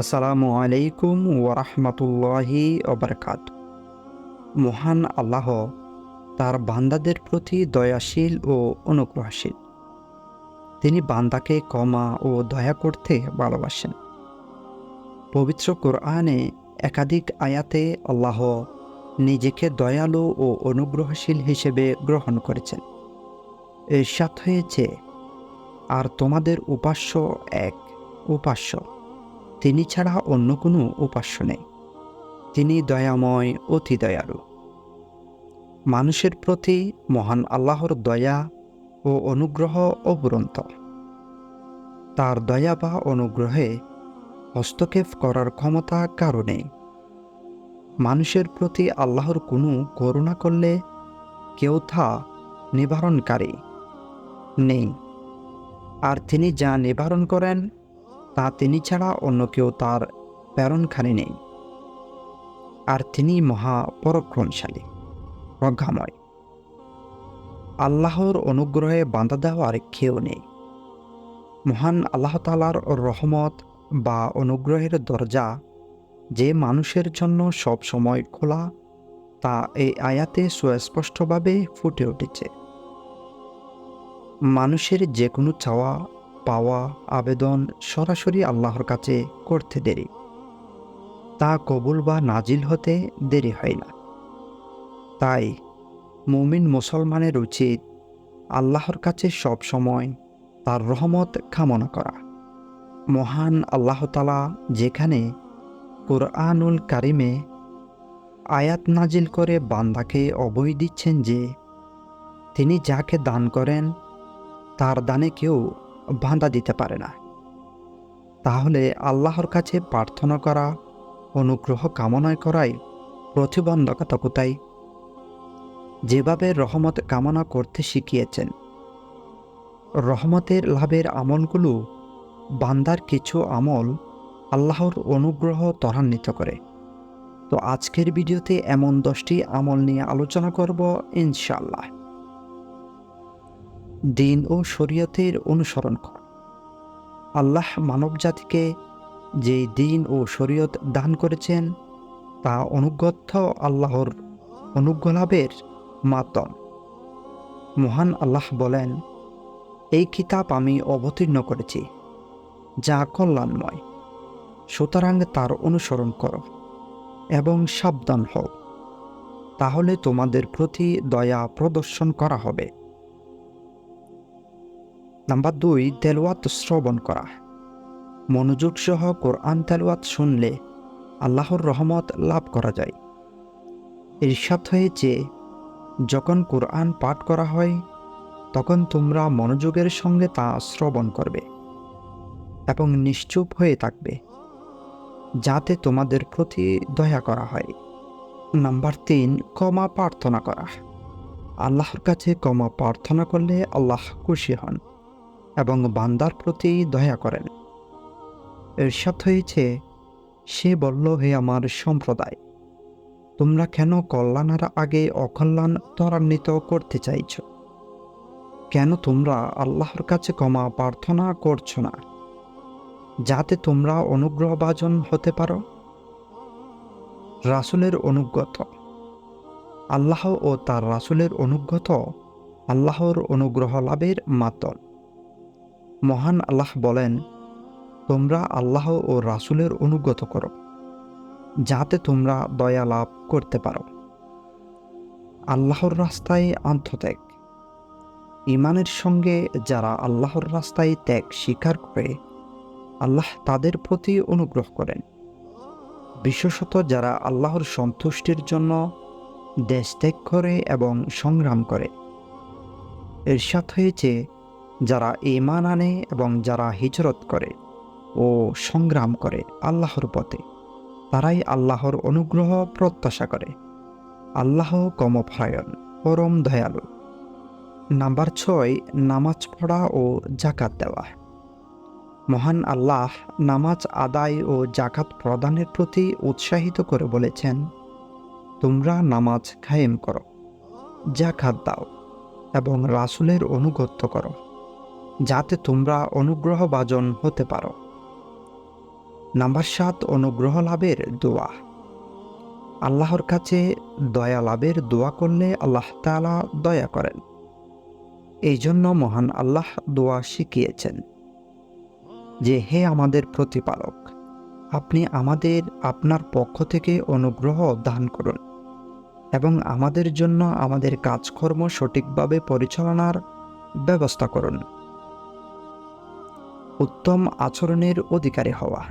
আসসালামু আলাইকুম ওরহমতুল্লাহি ওবরকাত। মহান আল্লাহ তার বান্দাদের প্রতি দয়াশীল ও অনুগ্রহশীল। তিনি বান্দাকে ক্ষমা ও দয়া করতে ভালোবাসেন। পবিত্র কোরআনে একাধিক আয়াতে আল্লাহ নিজেকে দয়ালু ও অনুগ্রহশীল হিসেবে গ্রহণ করেছেন। এরশাদ হয়েছে, আর তোমাদের উপাস্য এক উপাস্য। তিনি ছাড়া অন্য কোনো উপাস্য নেই। তিনি দয়াময়, অতি দয়ালু। মানুষের প্রতি মহান আল্লাহর দয়া ও অনুগ্রহ অবরন্ত। তার দয়া বা অনুগ্রহে হস্তক্ষেপ করার ক্ষমতা কারণে মানুষের প্রতি আল্লাহর কোনো করুণা করলে কেউ তা নিবারণকারী নেই। আর তিনি যা নিবারণ করেন তা তিনি ছাড়া অন্য কেউ তার প্রেরণখানি নেই। আর তিনি মহা পরাক্রমশালী প্রজ্ঞাময় আল্লাহর অনুগ্রহে বাঁধা দেওয়ার কেউ নেই। মহান আল্লাহ তালার রহমত বা অনুগ্রহের দরজা যে মানুষের জন্য সব সময় খোলা, তা এই আয়াতে সুস্পষ্টভাবে ফুটে উঠেছে। মানুষের যে কোনো চাওয়া পাওয়া আবেদন সরাসরি আল্লাহর কাছে করতে দেরি। তা কবুল বা নাজিল হতে দেরি হয় না। তাই মুমিন মুসলমানের উচিত আল্লাহর কাছে সব সময় তার রহমত কামনা করা। মহান আল্লাহ তালা যেখানে কোরআনুল কারিমে আয়াত নাজিল করে বান্দাকে অবৈ দিচ্ছেন যে, তিনি যাকে দান করেন, তার দানে কেউ বাঁধা দিতে পারে না। তাহলে আল্লাহর কাছে প্রার্থনা করা, অনুগ্রহ কামনায় করাই প্রতিবন্ধকতা কোথায় যেভাবে রহমত কামনা করতে শিখিয়েছেন, রহমতের লাভের আমলগুলো বান্দার কিছু আমল আল্লাহর অনুগ্রহ ত্বরান্বিত করে। তো আজকের ভিডিওতে এমন দশটি আমল নিয়ে আলোচনা করব ইনশাল্লাহ দিন ও শরীয়তের অনুসরণ কর। আল্লাহ মানব জাতিকে যে দিন ও শরীয়ত দান করেছেন, তা অনুগত্য আল্লাহর অনুগ্রলাভের মাধ্যম মহান আল্লাহ বলেন, এই কিতাব আমি অবতীর্ণ করেছি, যা কল্যাণময়। সুতরাং তার অনুসরণ করো এবং সাবধান হও। তাহলে তোমাদের প্রতি দয়া প্রদর্শন করা হবে। নাম্বার দুই তেলোয়াত শ্রবণ করা। মনোযোগ সহ কোরআন তেলোয়াত শুনলে আল্লাহর রহমত লাভ করা যায়। ঈর্ষাদ হয়েছে, যখন কোরআন পাঠ করা হয়, তখন তোমরা মনোযোগের সঙ্গে তা শ্রবণ করবে এবং নিশ্চুপ হয়ে থাকবে, যাতে তোমাদের প্রতি দয়া করা হয়। নাম্বার তিন, ক্ষমা প্রার্থনা করা। আল্লাহর কাছে ক্ষমা প্রার্থনা করলে আল্লাহ খুশি হন। এবং বান্দার প্রতি দয়া করেন। এরশাদ হয়েছে, সে বলল, হে আমার সম্প্রদায়, তোমরা কেন কল্যাণের আগে অকল্যাণ ত্বরান্বিত করতে চাইছ? কেন তোমরা আল্লাহর কাছে ক্ষমা প্রার্থনা করছ না, যাতে তোমরা অনুগ্রহভাজন হতে পারো? রাসুলের অনুগত, আল্লাহ ও তার রাসুলের অনুগত, আল্লাহর অনুগ্রহ লাভের মাধ্যম মহান আল্লাহ বলেন, তোমরা আল্লাহ ও রাসুলের অনুগত করো, যাতে তোমরা দয়া লাভ করতে পারো। আল্লাহর রাস্তায় আন্তত্যাগ ইমানের সঙ্গে যারা আল্লাহর রাস্তায় ত্যাগ স্বীকার করে, আল্লাহ তাদের প্রতি অনুগ্রহ করেন। বিশেষত যারা আল্লাহর সন্তুষ্টির জন্য দেশ ত্যাগ করে এবং সংগ্রাম করে। এর এরশাদ হয়েছে যারা ইমান আনে এবং যারা হিজরত করে ও সংগ্রাম করে আল্লাহর পথে, তারাই আল্লাহর অনুগ্রহ প্রত্যাশা করে। আল্লাহ কমফায়ন পরম দয়ালু। নাম্বার ছয়, নামাজ পড়া ও জাকাত দেওয়া। মহান আল্লাহ নামাজ আদায় ও জাকাত প্রদানের প্রতি উৎসাহিত করে বলেছেন, তোমরা নামাজ খায়েম করো জাকাত দাও এবং রাসুলের অনুগত্য করো। যাতে তোমরা অনুগ্রহভাজন হতে পারো। নাম্বার সাত, অনুগ্রহ লাভের দোয়া। আল্লাহর কাছে দয়া লাভের দোয়া করলে আল্লাহ তাআলা দয়া করেন। এই জন্য মহান আল্লাহ দোয়া শিখিয়েছেন যে, হে আমাদের প্রতিপালক, আপনি আমাদের আপনার পক্ষ থেকে অনুগ্রহ দান করুন এবং আমাদের জন্য আমাদের কাজকর্ম সঠিকভাবে পরিচালনার ব্যবস্থা করুন। উত্তম আচরণের অধিকারী হওয়া।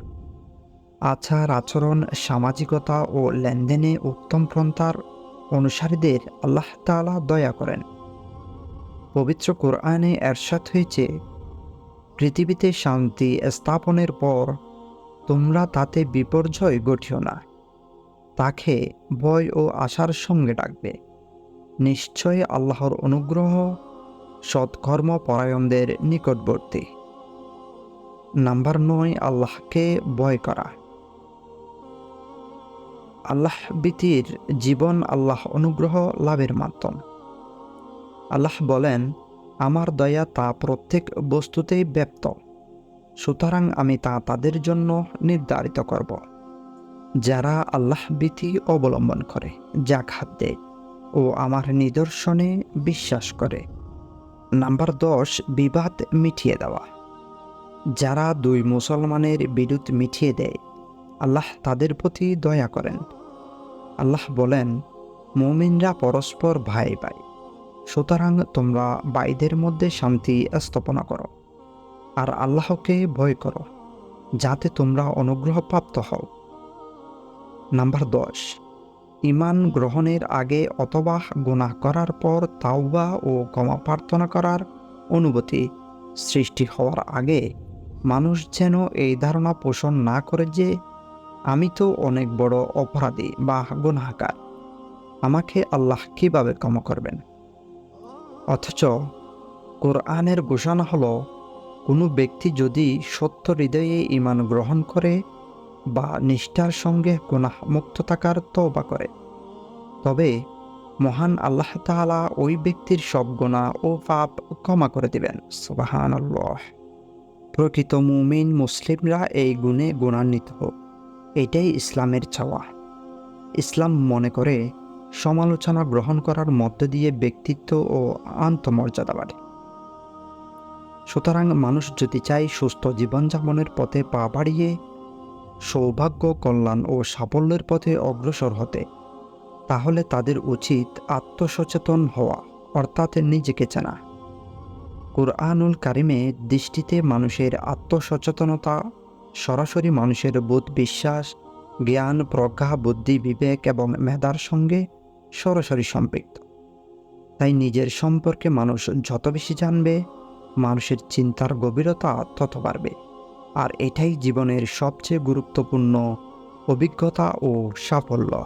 আচার আচরণ, সামাজিকতা ও লেনদেনে উত্তম পন্থার অনুসারীদের আল্লাহ তাআলা দয়া করেন। পবিত্র কোরআনে এরশাদ হয়েছে, পৃথিবীতে শান্তি স্থাপনের পর তোমরা তাতে বিপর্যয় ঘটিও না। তাকে ভয় ও আশার সঙ্গে ডাকবে। নিশ্চয় আল্লাহর অনুগ্রহ সৎকর্ম পরায়ণদের নিকটবর্তী। নাম্বার নয়, আল্লাহকে ভয় করা। আল্লাহ ভীতির জীবন আল্লাহ অনুগ্রহ লাভের মাধ্যম। আল্লাহ বলেন, আমার দয়া তা প্রত্যেক বস্তুতেই ব্যপ্ত। সুতরাং আমি তা তাদের জন্য নির্ধারিত করব, যারা আল্লাহ ভীতি অবলম্বন করে জাঘাত দেয় ও আমার নিদর্শনে বিশ্বাস করে। নাম্বার দশ, বিবাদ মিটিয়ে দেওয়া। যারা দুই মুসলমানের বিরুদ্ধ মিটিয়ে দেয়, আল্লাহ তাদের প্রতি দয়া করেন। আল্লাহ বলেন, মুমিনরা পরস্পর ভাই ভাই, সুতরাং তোমরা বাইদের মধ্যে শান্তি স্থাপনা করো আর আল্লাহকে ভয় করো, যাতে তোমরা অনুগ্রহপ্রাপ্ত হও। নাম্বার দশ ইমান গ্রহণের আগে অথবা গুনাহ করার পর তাওবা ও ক্ষমা প্রার্থনা করার অনুভূতি সৃষ্টি হওয়ার আগে মানুষ যেন এই ধারণা পোষণ না করে যে আমি তো অনেক বড় অপরাধী বা গুনাহগার। আমাকে আল্লাহ কীভাবে ক্ষমা করবেন? অথচ কোরআনের ঘোষণা হলো, কোনো ব্যক্তি যদি সত্য হৃদয়ে ইমান গ্রহণ করে বা নিষ্ঠার সঙ্গে গুনাহ মুক্ত থাকার তওবা করে, তবে মহান আল্লাহ তাআলা ওই ব্যক্তির সব গুনাহ ও পাপ ক্ষমা করে দিবেন। সুবহানাল্লাহ। প্রকৃত মুমিন মুসলিমরা এই গুণে গুণান্বিত। হোক এটাই ইসলামের চাওয়া। ইসলাম মনে করে সমালোচনা গ্রহণ করার মধ্য দিয়ে ব্যক্তিত্ব ও আন্তমর্যাদা বাড়ে। সুতরাং মানুষ যদি চায় সুস্থ জীবনযাপনের পথে পা বাড়িয়ে সৌভাগ্য, কল্যাণ ও সাফল্যের পথে অগ্রসর হতে, তাহলে তাদের উচিত আত্মসচেতন হওয়া, অর্থাৎ নিজেকে চেনা। কুরআনুল কারিমে দৃষ্টিতে মানুষের আত্মসচেতনতা, সরাসরি মানুষের বোধ বিশ্বাস, জ্ঞান, প্রজ্ঞা, বুদ্ধি, বিবেক এবং মেধার সঙ্গে সরাসরি সম্পৃক্ত। তাই নিজের সম্পর্কে মানুষ যত বেশি জানবে, মানুষের চিন্তার গভীরতা তত বাড়বে। আর এটাই জীবনের সবচেয়ে গুরুত্বপূর্ণ অভিজ্ঞতা ও সাফল্য।